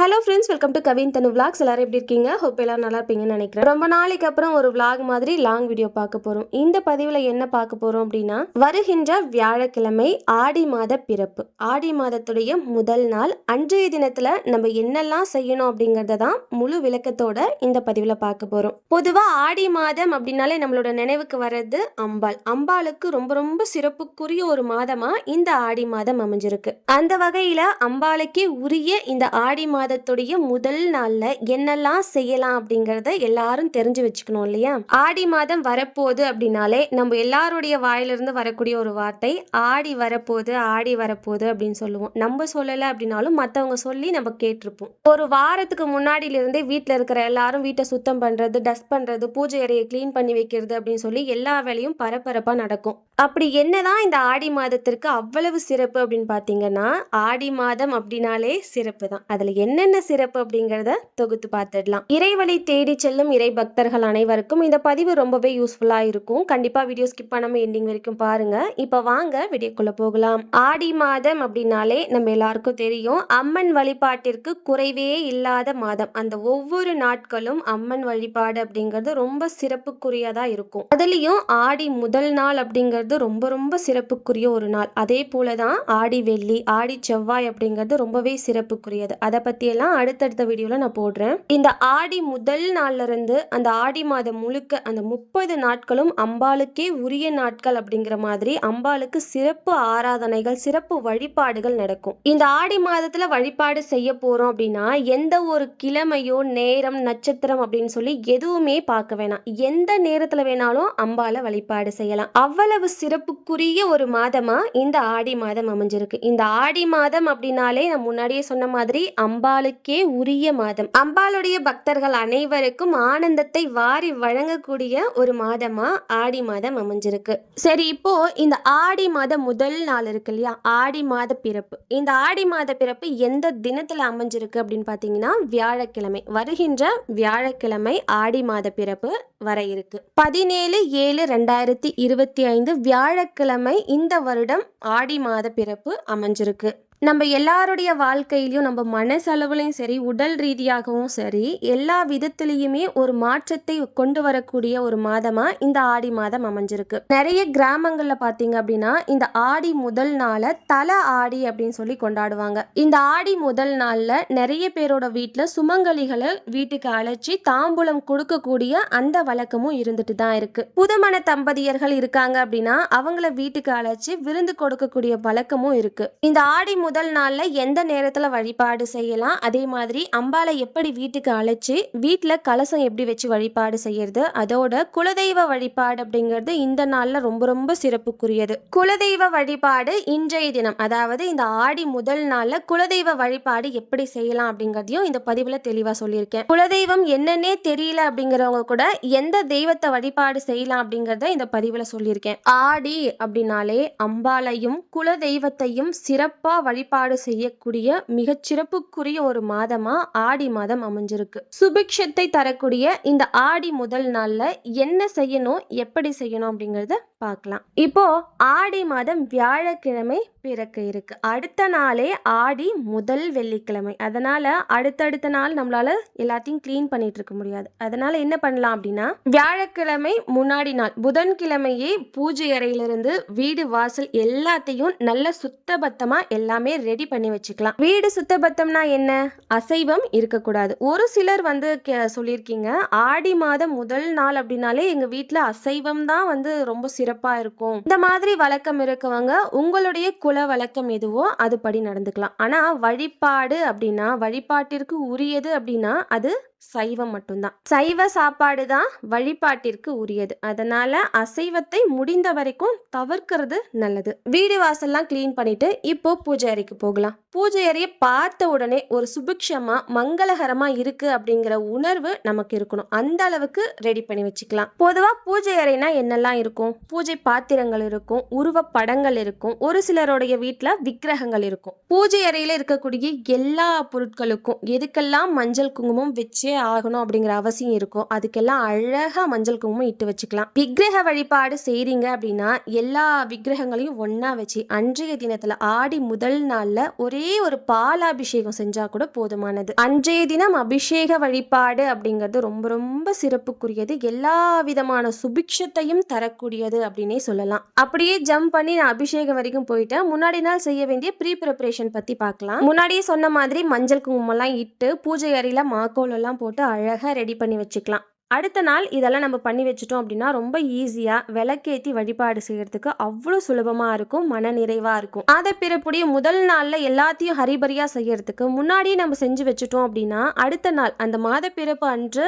Hello friends welcome to Kavin Thanu vlogs எல்லாரும் எப்படி இருக்கீங்க? ஹோப் எல்லாரும் நல்லா இருப்பீங்கன்னு நினைக்கிறேன். ரொம்ப நாளைக்கு அப்புறம் ஒரு விளாக் மாதிரி லாங் வீடியோ பார்க்க போகிறோம் இந்த பதிவில் என்ன பார்க்க போகிறோம் அப்படின்னா வருகின்ற வியாழக்கிழமை ஆடி மாத பிறப்பு. ஆடி மாதத்துடைய முதல் நாள் அன்றைய தினத்தில் நம்ம என்னெல்லாம் செய்யணும் அப்படிங்கிறத தான் முழு விளக்கத்தோட இந்த பதிவில் பார்க்க போகிறோம் பொதுவாக ஆடி மாதம் அப்படின்னாலே நம்மளோட நினைவுக்கு வர்றது அம்பாள். அம்பாளுக்கு ரொம்ப ரொம்ப சிறப்புக்குரிய ஒரு மாதமாக இந்த ஆடி மாதம் அமைஞ்சிருக்கு. அந்த வகையில் அம்பாளுக்கே உரிய இந்த ஆடி மாதத்துடைய முதல் நாள்ல என்னெல்லாம் செய்யலாம் அப்படிங்கறத எல்லாரும் தெரிஞ்சு வச்சுக்கணும் இல்லையா? ஆடி மாதம் வரப்போகுது அப்படின்னாலே நம்ம எல்லாருடைய வாயிலிருந்து வரக்கூடிய ஒரு வார்த்தை ஆடி வரப்போகுது ஆடி வரப்போகுது அப்படின்னு சொல்லுவோம். நம்ம சொல்லலை அப்படின்னாலும் மற்றவங்க சொல்லி நம்ம கேட்டிருப்போம். ஒரு வாரத்துக்கு முன்னாடியில இருந்தே வீட்டில் இருக்கிற எல்லாரும் வீட்டை சுத்தம் பண்றது டஸ்ட் பண்றது பூஜை அறையை க்ளீன் பண்ணி வைக்கிறது அப்படின்னு சொல்லி எல்லா வேலையும் பரபரப்பா நடக்கும். அப்படி என்னதான் இந்த ஆடி மாதத்திற்கு அவ்வளவு சிறப்பு அப்படின்னு பார்த்தீங்கன்னா ஆடி மாதம் அப்படின்னாலே சிறப்பு தான். அதில் என்னென்ன சிறப்பு அப்படிங்கிறத தொகுத்து பார்த்துடலாம். இறைவழி தேடி செல்லும் இறை பக்தர்கள் அனைவருக்கும் இந்த பதிவு ரொம்பவே யூஸ்ஃபுல்லாக இருக்கும். கண்டிப்பாக வீடியோ ஸ்கிப் பண்ணாமல் எண்டிங் வரைக்கும் பாருங்க. இப்போ வாங்க வீடியோக்குள்ள போகலாம். ஆடி மாதம் அப்படின்னாலே நம்ம எல்லாருக்கும் தெரியும். அம்மன் வழிபாட்டிற்கு குறைவே இல்லாத மாதம். அந்த ஒவ்வொரு நாட்களும் அம்மன் வழிபாடு அப்படிங்கிறது ரொம்ப சிறப்புக்குரியதாக இருக்கும். அதுலேயும் ஆடி முதல் நாள் அப்படிங்கிறது ரொம்ப ரொம்ப சிறப்புக்குரிய ஒரு நாள். அதே போல தான் ஆடி வெள்ளி ஆடி செவ்வாய் அப்படிங்கிறது ரொம்பவே சிறப்புக்குரியது. அதை பற்றி பற்றியெல்லாம் அடுத்தடுத்த வீடியோவில் நான் போடுறேன். இந்த ஆடி முதல் நாள்லேருந்து அந்த ஆடி மாதம் முழுக்க அந்த முப்பது நாட்களும் அம்பாளுக்கே உரிய நாட்கள் அப்படிங்கிற மாதிரி அம்பாளுக்கு சிறப்பு ஆராதனைகள் சிறப்பு வழிபாடுகள் நடக்கும். இந்த ஆடி மாதத்துல வழிபாடு செய்ய போறோம் அப்படின்னா எந்த ஒரு கிழமையோ நேரம் நட்சத்திரம் அப்படின்னு சொல்லி எதுவுமே பார்க்க வேணாம். எந்த நேரத்துல வேணாலும் அம்பால வழிபாடு செய்யலாம். அவ்வளவு சிறப்புக்குரிய ஒரு மாதமா இந்த ஆடி மாதம் அமைஞ்சிருக்கு. இந்த ஆடி மாதம் அப்படின்னாலே நான் முன்னாடியே சொன்ன மாதிரி அம்பா அம்பாளுக்கே உரிய மாதம். அம்பாளுடைய பக்தர்கள் அனைவருக்கும் ஆனந்தத்தை வாரி வழங்கக்கூடிய ஒரு மாதமா ஆடி மாதம் அமைஞ்சிருக்கு. சரி இப்போ இந்த ஆடி மாதம் முதல் நாள் இருக்கு இல்லையா? ஆடி மாத பிறப்பு. இந்த ஆடி மாத பிறப்பு எந்த தினத்துல அமைஞ்சிருக்கு அப்படின்னு பார்த்தீங்கன்னா வியாழக்கிழமை. வருகின்ற வியாழக்கிழமை ஆடி மாத பிறப்பு வர இருக்கு. பதினேழு ஏழு ரெண்டாயிரத்தி இருபத்தி ஐந்து வியாழக்கிழமை இந்த வருடம் ஆடி மாத பிறப்பு அமைஞ்சிருக்கு. நம்ம எல்லாருடைய வாழ்க்கையிலையும் நம்ம மனசளவுலையும் சரி உடல் ரீதியாகவும் சரி எல்லா விதத்துலேயுமே ஒரு மாற்றத்தை கொண்டு வரக்கூடிய ஒரு மாதமாக இந்த ஆடி மாதம் அமைஞ்சிருக்கு. நிறைய கிராமங்களில் பார்த்தீங்க அப்படின்னா இந்த ஆடி முதல் நாளை தலை ஆடி அப்படின்னு சொல்லி கொண்டாடுவாங்க. இந்த ஆடி முதல் நாளில் நிறைய பேரோட வீட்டில் சுமங்கலிகளை வீட்டுக்கு அழைச்சி தாம்பூலம் கொடுக்கக்கூடிய அந்த வழக்கமும் இருந்துட்டு தான் இருக்கு. புதுமண தம்பதியர்கள் இருக்காங்க அப்படின்னா அவங்கள வீட்டுக்கு அழைச்சி விருந்து கொடுக்கக்கூடிய வழக்கமும் இருக்கு. இந்த ஆடி முதல் நாளில் எந்த நேரத்தில் வழிபாடு செய்யலாம்? அதே மாதிரி அம்பாளை எப்படி வீட்டுக்கு அழைச்சி வீட்டில் கலசம் எப்படி வச்சு வழிபாடு செய்யறது? அதோட குலதெய்வ வழிபாடு அப்படிங்கிறது இந்த நாளில் ரொம்ப ரொம்ப சிறப்புக்குரியது. குலதெய்வ வழிபாடு இன்றைய தினம் அதாவது இந்த ஆடி முதல் நாளில் குலதெய்வ வழிபாடு எப்படி செய்யலாம் அப்படிங்கிறதையும் இந்த பதிவில் தெளிவாக சொல்லியிருக்கேன். குலதெய்வம் என்னன்னே தெரியல அப்படிங்கிறவங்க கூட எந்த தெய்வத்தை வழிபாடு செய்யலாம் அப்படிங்கிறத இந்த பதிவில் சொல்லியிருக்கேன். ஆடி அப்படின்னாலே அம்பாளையும் குலதெய்வத்தையும் சிறப்பாக வழி வழிபாடு செய்யக்கூடிய மிக சிறப்புக்குரிய ஒரு மாதமா ஆடி மாதம் அமைஞ்சிருக்கு. சுபிக்ஷத்தை தரக்கூடிய இந்த ஆடி முதல் நாள்ல என்ன செய்யணும் எப்படி செய்யணும் அப்படிங்கறத பார்க்கலாம். இப்போ ஆடி மாதம் வியாழக்கிழமை பிறக்க இருக்கு. அடுத்த நாளே ஆடி முதல் வெள்ளிக்கிழமை. அதனால அடுத்தடுத்த நாள் நம்மளால எல்லாத்தையும் க்ளீன் பண்ணிட்டு இருக்க முடியாது. அதனால என்ன பண்ணலாம் அப்படின்னா வியாழக்கிழமை முன்னாடி நாள் புதன்கிழமையே பூஜை அறையிலிருந்து வீடு வாசல் எல்லாத்தையும் நல்ல சுத்தபத்தமா எல்லாமே ரெடி பண்ணி வச்சுக்கலாம். வீடு சுத்தபத்தம்னா என்ன? அசைவம் இருக்கக்கூடாது. ஒரு சிலர் வந்து கே- சொல்லியிருக்கீங்க ஆடி மாதம் முதல் நாள் அப்படின்னாலே எங்க வீட்டில் அசைவம் தான் வந்து ரொம்ப சிறப்பு. இருக்கும். இந்த மாதிரி வழக்கம் இருக்கவங்க உங்களுடைய குல வழக்கம் எதுவோ அதுபடி நடந்துக்கலாம். ஆனா வழிபாடு அப்படின்னா வழிபாட்டிற்கு உரியது அப்படின்னா அது சைவம் மட்டும்தான். சைவ சாப்பாடு தான் வழிபாட்டிற்கு உரியது. அதனால அசைவத்தை முடிந்த வரைக்கும் தவிர்க்கிறது நல்லது. வீடு வாசல்லாம் க்ளீன் பண்ணிட்டு இப்போ பூஜை அறைக்கு போகலாம். பூஜை அறையை பார்த்த உடனே ஒரு சுபிக்ஷமா மங்களகரமா இருக்கு அப்படிங்கிற உணர்வு நமக்கு இருக்கணும். அந்த அளவுக்கு ரெடி பண்ணி வச்சுக்கலாம். பொதுவா பூஜை அறைனா என்னெல்லாம் இருக்கும்? பூஜை பாத்திரங்கள் இருக்கும் உருவ படங்கள் இருக்கும் ஒரு சிலருடைய வீட்டில் விக்கிரகங்கள் இருக்கும். பூஜை அறையில இருக்கக்கூடிய எல்லா பொருட்களுக்கும் எதுக்கெல்லாம் மஞ்சள் குங்குமம் வச்சு வச்சே ஆகணும் அப்படிங்கிற அவசியம் இருக்கும். அதுக்கெல்லாம் அழகா மஞ்சள் குங்குமம் இட்டு வச்சுக்கலாம். விக்கிரக வழிபாடு செய்றீங்க அப்படின்னா எல்லா விக்கிரகங்களையும் ஒன்றா வச்சு அன்றைய தினத்துல ஆடி முதல் நாள்ல ஒரே ஒரு பாலாபிஷேகம் செஞ்சா கூட போதுமானது. அன்றைய தினம் அபிஷேக வழிபாடு அப்படிங்கிறது ரொம்ப ரொம்ப சிறப்புக்குரியது. எல்லா விதமான சுபிக்ஷத்தையும் தரக்கூடியது அப்படின்னே சொல்லலாம். அப்படியே ஜம்ப் பண்ணி நான் அபிஷேகம் வரைக்கும் போயிட்டேன். முன்னாடி நாள் செய்ய வேண்டிய ப்ரீ ப்ரிப்பரேஷன் பத்தி பார்க்கலாம். முன்னாடியே சொன்ன மாதிரி மஞ்சள் குங்குமம்லாம் இட்டு பூஜை அறையில மாக்கோல் எல்லாம் போட்டு அழகாக ரெடி பண்ணி வச்சுக்கலாம். அடுத்த நாள் இதெல்லாம் நம்ம பண்ணி வச்சுட்டோம் அப்படின்னா ரொம்ப ஈஸியாக விளக்கேற்றி வழிபாடு செய்கிறதுக்கு அவ்வளோ சுலபமாக இருக்கும் மன நிறைவாக இருக்கும். அதை பிறப்புடைய முதல் நாளில் எல்லாத்தையும் ஹரிபரியாக செய்கிறதுக்கு முன்னாடியே நம்ம செஞ்சு வச்சுட்டோம் அப்படின்னா அடுத்த நாள் அந்த மாத பிறப்பு அன்று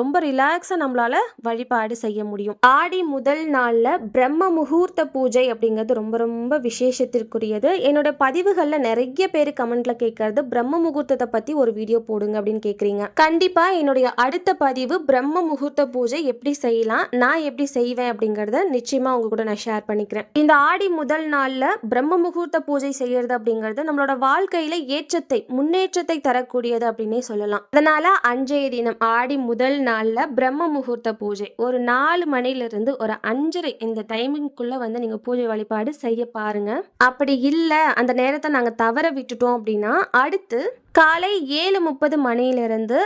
ரொம்ப ரிலாக்ஸாக நம்மளால் வழிபாடு செய்ய முடியும். ஆடி முதல் நாளில் பிரம்ம முகூர்த்த பூஜை அப்படிங்கிறது ரொம்ப ரொம்ப விசேஷத்திற்குரியது. என்னோட பதிவுகளில் நிறைய பேர் கமெண்ட்டில் கேட்கறது பிரம்ம முகூர்த்தத்தை பற்றி ஒரு வீடியோ போடுங்க அப்படின்னு கேட்குறீங்க கண்டிப்பாக என்னுடைய அடுத்த பதிவு பிரம்ம முகூர்த்த பூஜை எப்படி செய்யலாம் நான் எப்படி செய்வேன் அப்படிங்கறத நிச்சயமா உங்க கூட நான் ஷேர் பண்ணிக்கிறேன். இந்த ஆடி முதல் நாள்ல பிரம்ம முகூர்த்த பூஜை செய்யறது அப்படிங்கிறது நம்மளோட வாழ்க்கையில ஏற்றத்தை முன்னேற்றத்தை தரக்கூடியது அப்படின்னே சொல்லலாம். அதனால அன்றைய தினம் ஆடி முதல் நாள்ல பிரம்ம முகூர்த்த பூஜை. ஒரு நாலு மணில இருந்து ஒரு அஞ்சரை இந்த டைமிங்குள்ள வந்து நீங்க பூஜை வழிபாடு செய்ய பாருங்க. அப்படி இல்லை அந்த நேரத்தை நாங்க தவற விட்டுட்டோம் அப்படின்னா அடுத்து காலை ஏழு முப்பது மணியிலிருந்து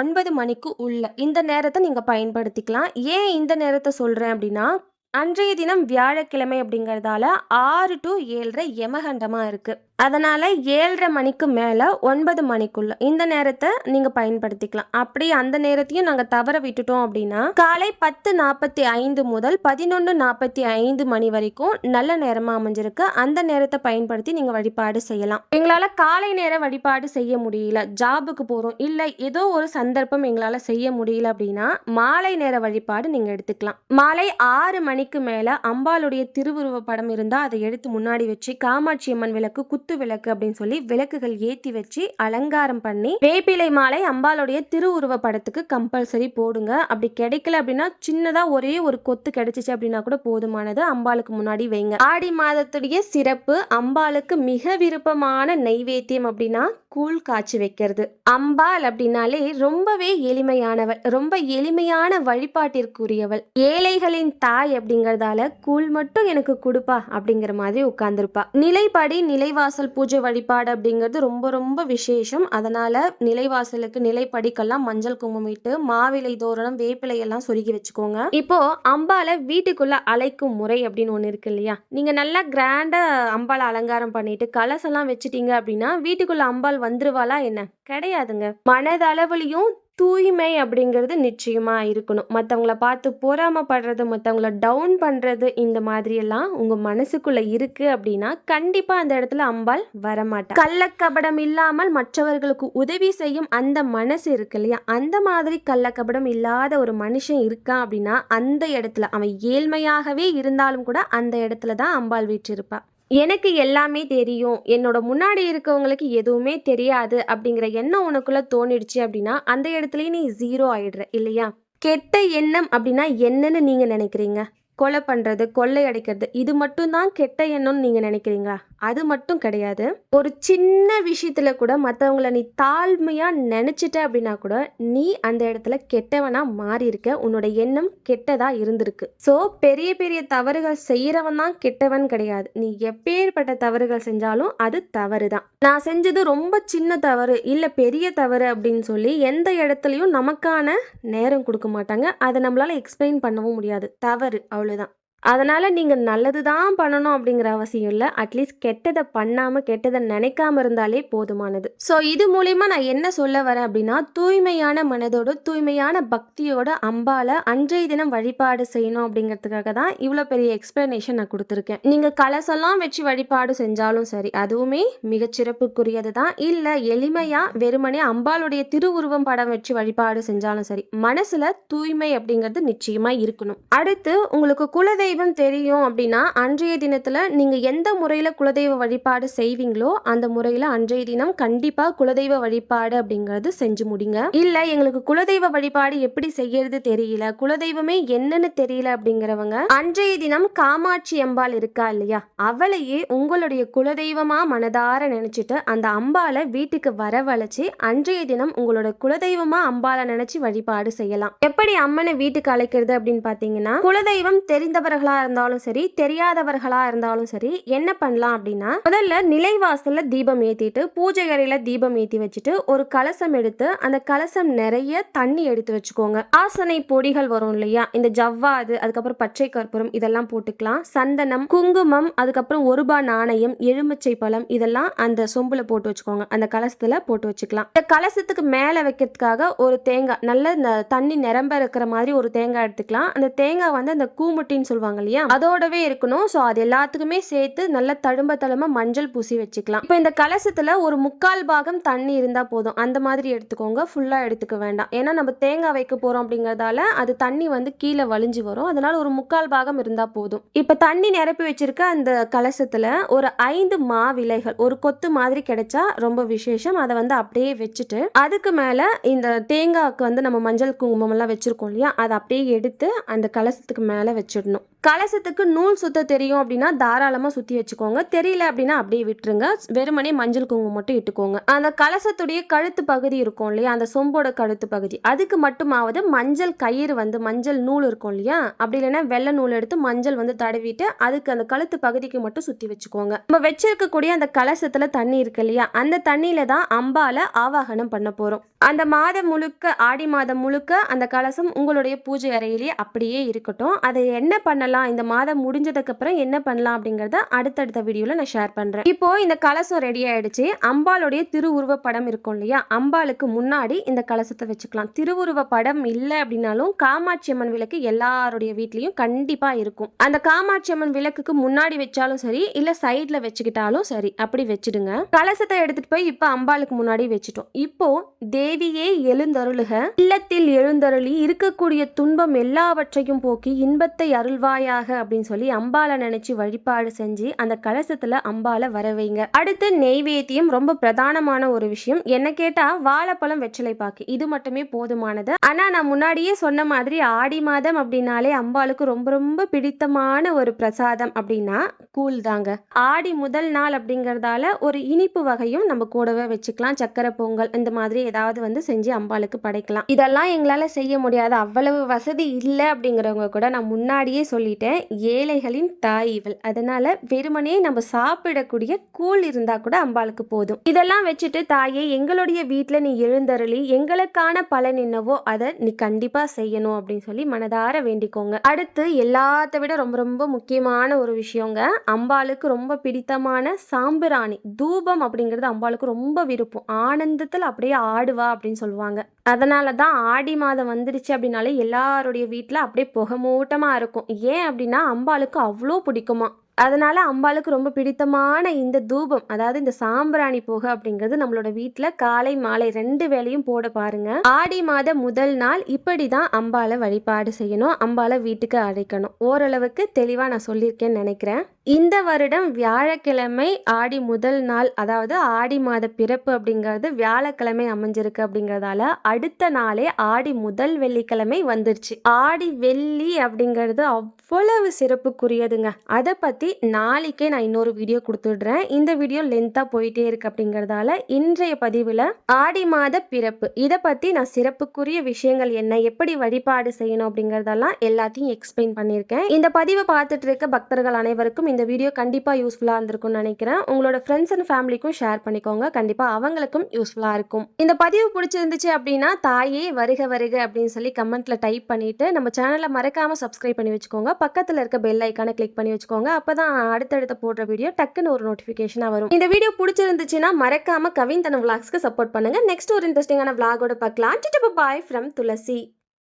ஒன்பது மணிக்கு உள்ள இந்த நேரத்தை நீங்கள் பயன்படுத்திக்கலாம். ஏன் இந்த நேரத்தை சொல்கிறேன் அப்படின்னா அன்றைய தினம் வியாழக்கிழமை அப்படிங்கிறதால ஆறு டு ஏழரை யமகண்டமாக இருக்குது அதனால் ஏழரை மணிக்கு மேலே ஒன்பது மணிக்குள்ள இந்த நேரத்தை நீங்கள் பயன்படுத்திக்கலாம். அப்படி அந்த நேரத்தையும் நாங்கள் தவற விட்டுட்டோம் அப்படின்னா காலை பத்து நாற்பத்தி ஐந்து முதல் பதினொன்று நாற்பத்தி ஐந்து மணி வரைக்கும் நல்ல நேரமாக அமைஞ்சிருக்கு. அந்த நேரத்தை பயன்படுத்தி நீங்கள் வழிபாடு செய்யலாம். எங்களால் காலை நேர வழிபாடு செய்ய முடியல. ஜாபுக்கு போகிறோம் இல்லை ஏதோ ஒரு சந்தர்ப்பம் எங்களால் செய்ய முடியல அப்படின்னா மாலை நேர வழிபாடு நீங்கள் எடுத்துக்கலாம். மாலை ஆறு மணிக்கு மேலே அம்பாளுடைய திருவுருவ படம் இருந்தால் அதை எடுத்து முன்னாடி வச்சு காமாட்சி அம்மன் விளக்கு குத்து விளக்கு அப்படின்னு சொல்லி விளக்குகள் ஏற்றி வச்சு அலங்காரம் பண்ணி வேப்பிலை மாலை அம்பாளுடைய திருவுருவ படத்துக்கு கம்பல்சரி போடுங்க. அப்படி கிடைக்கல அப்படின்னா சின்னதாக ஒரே ஒரு கொத்து கிடைச்சிச்சு அப்படின்னா கூட போதுமானது. அம்பாளுக்கு முன்னாடி வைங்க. ஆடி மாதத்துடைய சிறப்பு அம்பாளுக்கு மிக விருப்பமான நைவேத்தியம் அப்படின்னா கூழ் காய்ச்சி வைக்கிறது. அம்பாள் அப்படின்னாலே ரொம்பவே எளிமையானவள். ரொம்ப எளிமையான வழிபாட்டிற்குரியவள். ஏழைகளின் தாய் அப்படிங்கறதால கூழ் மட்டும் எனக்கு கொடுப்பா அப்படிங்கிற மாதிரி உட்கார்ந்துருப்பா. நிலைப்படி நிலைவாசல் பூஜை வழிபாடு அப்படிங்கிறது ரொம்ப ரொம்ப விசேஷம். அதனால நிலைவாசலுக்கு நிலைப்படிக்கெல்லாம் மஞ்சள் குங்குமம் இட்டு மாவிலை தோரணம் வேப்பிலை எல்லாம் சொருகி வச்சுக்கோங்க. இப்போ அம்பாலை வீட்டுக்குள்ள அழைக்கும் முறை அப்படின்னு ஒன்று இருக்கு இல்லையா? நீங்க நல்லா கிராண்டா அம்பாலை அலங்காரம் பண்ணிட்டு கலசெல்லாம் வச்சுட்டீங்க அப்படின்னா வீட்டுக்குள்ள அம்பாள் வந்துருவாளா என்ன? கிடையாதுங்க. மனதளவுலையும் தூய்மை அப்படிங்கிறது நிச்சயமா இருக்கணும். மற்றவங்கள பார்த்து பொறாமப்படுறது மற்றவங்கள டவுன் பண்ணுறது இந்த மாதிரியெல்லாம் உங்கள் மனசுக்குள்ளே இருக்குது அப்படின்னா கண்டிப்பாக அந்த இடத்துல அம்பாள் வரமாட்டா. கள்ளக்கபடம் இல்லாமல் மற்றவர்களுக்கு உதவி செய்யும் அந்த மனசு இருக்கு இல்லையா? அந்த மாதிரி கள்ளக்கபடம் இல்லாத ஒரு மனுஷன் இருக்கான் அப்படின்னா அந்த இடத்துல அவன் ஏழ்மையாகவே இருந்தாலும் கூட அந்த இடத்துல தான் அம்பாள் வீற்றிருப்பாள் எனக்கு எல்லாமே தெரியும். என்னோட முன்னாடி இருக்கவங்களுக்கு எதுவுமே தெரியாது அப்படிங்கிற எண்ணம் உனக்குள்ள தோணிடுச்சு அப்படின்னா அந்த இடத்துலயே நீ ஜீரோ ஆயிடுற இல்லையா? கெட்ட எண்ணம் அப்படின்னா என்னன்னு நீங்க நினைக்கிறீங்க? கொலை பண்ணுறது கொள்ளை அடிக்கிறது இது மட்டும்தான் கெட்ட எண்ணம்னு நீங்கள் நினைக்கிறீங்களா? அது மட்டும் கிடையாது. ஒரு சின்ன விஷயத்துல கூட மற்றவங்கள நீ தாழ்மையாக நினச்சிட்ட அப்படின்னா கூட நீ அந்த இடத்துல கெட்டவனாக மாறி இருக்க உன்னோட எண்ணம் கெட்டதாக இருந்திருக்கு. ஸோ பெரிய பெரிய தவறுகள் செய்கிறவன் தான் கெட்டவன் கிடையாது. நீ எப்பேற்பட்ட தவறுகள் செஞ்சாலும் அது தவறு தான் நான் செஞ்சது ரொம்ப சின்ன தவறு இல்லை பெரிய தவறு அப்படின்னு சொல்லி எந்த இடத்துலையும் நமக்கான நேரம் கொடுக்க மாட்டாங்க. அதை நம்மளால் எக்ஸ்பிளைன் பண்ணவும் முடியாது. தவறு அவ்வளவுதான் அதனால் நீங்கள் நல்லது தான் பண்ணணும் அப்படிங்கிற அவசியம் இல்லை. அட்லீஸ்ட் கெட்டதை பண்ணாமல் கெட்டதை நினைக்காம இருந்தாலே போதுமானது. ஸோ இது மூலயமா நான் என்ன சொல்ல வரேன் அப்படின்னா தூய்மையான மனதோட தூய்மையான பக்தியோட அம்பால அன்றைய தினம் வழிபாடு செய்யணும் அப்படிங்கிறதுக்காக தான் இவ்வளோ பெரிய எக்ஸ்பிளனேஷன் நான் கொடுத்துருக்கேன். நீங்கள் கலசெல்லாம் வச்சு வழிபாடு செஞ்சாலும் சரி அதுவுமே மிகச்சிறப்புக்குரியது தான். இல்லை எளிமையாக வெறுமனே அம்பாளுடைய திருவுருவம் படம் வச்சு வழிபாடு செஞ்சாலும் சரி மனசில் தூய்மை அப்படிங்கிறது நிச்சயமாக இருக்கணும். அடுத்து உங்களுக்கு குலதெய்வ குலதெய்வம் தெரியும் அப்படின்னா அன்றைய தினத்துல நீங்க எந்த முறையில குலதெய்வ வழிபாடு செய்வீங்களோ அந்த முறையில அன்றைய தினம் கண்டிப்பா குலதெய்வ வழிபாடு அப்படிங்கறது செஞ்சு முடிங்க. இல்ல எங்களுக்கு குலதெய்வ வழிபாடு எப்படி செய்யறது தெரியல குலதெய்வமே என்னன்னு தெரியல அப்படிங்கிறவங்க அன்றைய தினம் காமாட்சி அம்பாள் இருக்கா இல்லையா அவளையே உங்களுடைய குலதெய்வமா மனதார நினைச்சிட்டு அந்த அம்பாளை வீட்டுக்கு வரவழைச்சு அன்றைய தினம் உங்களோட குலதெய்வமா அம்பாளை நினைச்சு வழிபாடு செய்யலாம். எப்படி அம்மனை வீட்டுக்கு அழைக்கிறது அப்படின்னு பாத்தீங்கன்னா குலதெய்வம் தெரிந்தவர்கள் இருந்தாலும் சரி தெரியாதவர்களா இருந்தாலும் சரி என்ன பண்ணலாம் அப்படின்னா முதல்ல நிலைவாசல்ல தீபம் ஏத்திட்டு பூஜை அறையில தீபம் ஏத்தி வச்சுட்டு ஒரு கலசம் எடுத்து அந்த கலசம் நிறைய தண்ணி எடுத்து வச்சுக்கோங்க. ஆசனை பொடிகள் வரும் இல்லையா? இந்த ஜவ்வாது அதுக்கப்புறம் பச்சை கற்பூரம் இதெல்லாம் போட்டுக்கலாம். சந்தனம் குங்குமம் அதுக்கப்புறம் ஒரு ரூபாய் நாணயம் எலுமிச்சை பழம் இதெல்லாம் அந்த சொம்புல போட்டு வச்சுக்கோங்க. அந்த கலசத்துல போட்டு வச்சுக்கலாம். இந்த கலசத்துக்கு மேல வைக்கிறதுக்காக ஒரு தேங்காய் நல்ல தண்ணி நிரம்ப இருக்கிற மாதிரி ஒரு தேங்காய் எடுத்துக்கலாம். அந்த தேங்காய் வந்து அந்த கூமுட்டின்னு சொல்லுவாங்க. இல்லையா? அதோடவே இருக்கணும். ஸோ அது எல்லாத்துக்குமே சேர்த்து நல்ல தழும்ப தழும்ப மஞ்சள் பூசி வச்சுக்கலாம். இப்போ இந்த கலசத்தில் ஒரு முக்கால் பாகம் தண்ணி இருந்தால் போதும். அந்த மாதிரி எடுத்துக்கோங்க. ஃபுல்லாக எடுத்துக்க வேண்டாம். ஏன்னா நம்ம தேங்காய் வைக்க போகிறோம் அப்படிங்கிறதால அது தண்ணி வந்து கீழே வலிஞ்சு வரும். அதனால ஒரு முக்கால் பாகம் இருந்தால் போதும். இப்போ தண்ணி நிரப்பி வச்சிருக்க அந்த கலசத்தில் ஒரு ஐந்து மா விலைகள் ஒரு கொத்து மாதிரி கிடைச்சா ரொம்ப விசேஷம். அதை வந்து அப்படியே வச்சுட்டு அதுக்கு மேலே இந்த தேங்காய்க்கு வந்து நம்ம மஞ்சள் குங்குமம் எல்லாம் இல்லையா? அதை அப்படியே எடுத்து அந்த கலசத்துக்கு மேலே வச்சிடணும். கலசத்துக்கு நூல் சுத்த தெரியும் அப்படின்னா தாராளமாக சுற்றி வச்சுக்கோங்க. தெரியல அப்படின்னா அப்படியே விட்டுருங்க. வெறுமனே மஞ்சள் குங்குமம் மட்டும் இட்டுக்கோங்க. அந்த கலசத்துடைய கழுத்து பகுதி இருக்கும் இல்லையா? அந்த சொம்போட கழுத்து பகுதி. அதுக்கு மட்டுமாவது மஞ்சள் கயிறு வந்து மஞ்சள் நூல் இருக்கும் இல்லையா? அப்படி இல்லைன்னா வெள்ளை நூல் எடுத்து மஞ்சள் வந்து தடவிட்டு அதுக்கு அந்த கழுத்து பகுதிக்கு மட்டும் சுற்றி வச்சுக்கோங்க. நம்ம வச்சிருக்கக்கூடிய அந்த கலசத்தில் தண்ணி இருக்கு இல்லையா? அந்த தண்ணியில தான் அம்பால ஆவாகனம் பண்ண போகிறோம் அந்த மாதம் முழுக்க ஆடி மாதம் முழுக்க அந்த கலசம் உங்களுடைய பூஜை அறையிலேயே அப்படியே இருக்கட்டும். அதை என்ன பண்ணலாம்? இந்த மாதம் முடிஞ்சதுக்கு அப்புறம் என்ன பண்ணலாம் அப்படிங்கறத அடுத்தடுத்த வீடியோல நான் ஷேர் பண்றேன். இப்போ இந்த கலசம் ரெடி ஆயிடுச்சு. அம்பாளுடைய திருவுருவ படம் இருக்கும் இல்லையா? அம்பாளுக்கு முன்னாடி இந்த கலசத்தை வச்சுக்கலாம். திருவுருவ படம் இல்லை அப்படின்னாலும் காமாட்சி அம்மன் விளக்கு எல்லாருடைய வீட்லயும் கண்டிப்பா இருக்கும். அந்த காமாட்சி அம்மன் விளக்குக்கு முன்னாடி வச்சாலும் சரி இல்ல சைட்ல வச்சுக்கிட்டாலும் சரி அப்படி வச்சிடுங்க. கலசத்தை எடுத்துட்டு போய் இப்ப அம்பாளுக்கு முன்னாடி வச்சுட்டோம். இப்போ தேவியே எழுந்தருளுக. இல்லத்தில் எழுந்தருளி இருக்கக்கூடிய துன்பம் எல்லாவற்றையும் போக்கி இன்பத்தை அருள்வாய் தாயாக அப்படின்னு சொல்லி அம்பாளை நினைச்சு வழிபாடு செஞ்சு அந்த கலசத்துல அம்பாளை வரவைங்க அடுத்து நெய்வேத்தியம் ரொம்ப பிரதானமான ஒரு விஷயம். என்ன கேட்டா வாழைப்பழம் வெற்றிலை பாக்கு. இது மட்டுமே போதுமானது. ஆனா நான் முன்னாடியே சொன்ன மாதிரி ஆடி மாதம் அப்படின்னாலே அம்பாளுக்கு ரொம்ப ரொம்ப பிடித்தமான ஒரு பிரசாதம் அப்படின்னா கூழ் தாங்க. ஆடி முதல் நாள் அப்படிங்கறதால ஒரு இனிப்பு வகையும் நம்ம கூடவே வச்சுக்கலாம். சக்கரை பொங்கல் இந்த மாதிரி ஏதாவது வந்து செஞ்சு அம்பாளுக்கு படைக்கலாம். இதெல்லாம் எங்களால செய்ய முடியாது. அவ்வளவு வசதி இல்லை அப்படிங்கிறவங்க கூட நான் முன்னாடியே சொல்லி சொல்லிட்டேன் ஏழைகளின் தாய் இவள். அதனால வெறுமனே நம்ம சாப்பிடக்கூடிய கூழ் இருந்தா கூட அம்பாளுக்கு போதும். இதெல்லாம் வச்சுட்டு தாயே எங்களுடைய வீட்டில் நீ எழுந்தருளி எங்களுக்கான பலன் என்னவோ அதை நீ கண்டிப்பா செய்யணும் அப்படின்னு சொல்லி மனதார வேண்டிக்கோங்க. அடுத்து எல்லாத்த விட ரொம்ப ரொம்ப முக்கியமான ஒரு விஷயங்க அம்பாளுக்கு ரொம்ப பிடித்தமான சாம்பிராணி. தூபம் அப்படிங்கிறது அம்பாளுக்கு ரொம்ப விருப்பம். ஆனந்தத்தில் அப்படியே ஆடுவா அப்படின்னு சொல்லுவாங்க. அதனால தான் ஆடி மாதம் வந்துடுச்சு அப்படின்னாலே எல்லாருடைய வீட்டில் அப்படியே புகமூட்டமாக இருக்கும். ஏன் ஏன் அப்படின்னா அம்பாளுக்கு அவ்வளோ பிடிக்குமா? அதனால் அம்பாளுக்கு ரொம்ப பிடித்தமான இந்த தூபம் அதாவது இந்த சாம்பிராணி புகை அப்படிங்கிறது நம்மளோட வீட்டில் காலை மாலை ரெண்டு வேளையும் போட பாருங்க. ஆடி மாத முதல் நாள் இப்படி தான் அம்பாளை வழிபாடு செய்யணும் அம்பாளை வீட்டுக்கு அழைக்கணும். ஓரளவுக்கு தெளிவாக நான் சொல்லியிருக்கேன்னு நினைக்கிறேன். இந்த வருடம் வியாழக்கிழமை ஆடி முதல் நாள் அதாவது ஆடி மாத பிறப்பு அப்படிங்கிறது வியாழக்கிழமை அமைஞ்சிருக்கு அப்படிங்கிறதால அடுத்த நாளே ஆடி முதல் வெள்ளிக்கிழமை வந்துருச்சு. ஆடி வெள்ளி அப்படிங்கிறது அவ்வளவு சிறப்புக்குரியதுங்க. அதை பற்றி நாளைக்கே நான் இன்னொரு வீடியோ கொடுத்துடுறேன். இந்த வீடியோ லென்த்தாக போயிட்டே இருக்கு அப்படிங்கிறதால இன்றைய பதிவில் ஆடி மாத பிறப்பு இதை பற்றி நான் சிறப்புக்குரிய விஷயங்கள் என்ன எப்படி வழிபாடு செய்யணும் அப்படிங்கிறதெல்லாம் எல்லாத்தையும் எக்ஸ்பிளைன் பண்ணியிருக்கேன். இந்த பதிவை பார்த்துட்டு இருக்க பக்தர்கள் அனைவருக்கும் இந்த வீடியோ கண்டிப்பாக யூஸ்ஃபுல்லாக இருந்திருக்கும்னு நினைக்கிறேன். உங்களோட ஃப்ரெண்ட்ஸ் அண்ட் ஃபேமிலிக்கும் ஷேர் பண்ணிக்கோங்க. கண்டிப்பாக அவங்களுக்கும் யூஸ்ஃபுல்லாக இருக்கும். இந்த பதிவு பிடிச்சிருந்துச்சு அப்படின்னா தாயே வருக வருக அப்படின்னு சொல்லி கமெண்ட்ல டைப் பண்ணிட்டு நம்ம சேனலை மறக்காம சப்ஸ்கிரைப் பண்ணி வச்சுக்கோங்க. பக்கத்தில் இருக்க பெல் ஐக்கானை கிளிக் பண்ணி வச்சுக்கோங்க. அப்பதான் அடுத்தடுத்த போடுற வீடியோ டக்குன்னு ஒரு நோட்டிஃபிகேஷனாக வரும். இந்த வீடியோ பிடிச்சிருந்துச்சுன்னா மறக்காம கவின் தன விளாக்ஸ்க்கு சப்போர்ட் பண்ணுங்க. நெக்ஸ்ட் ஒரு இன்ட்ரெஸ்டிங்கான விளாகோட பார்க்கலாம். Bye from Thulasi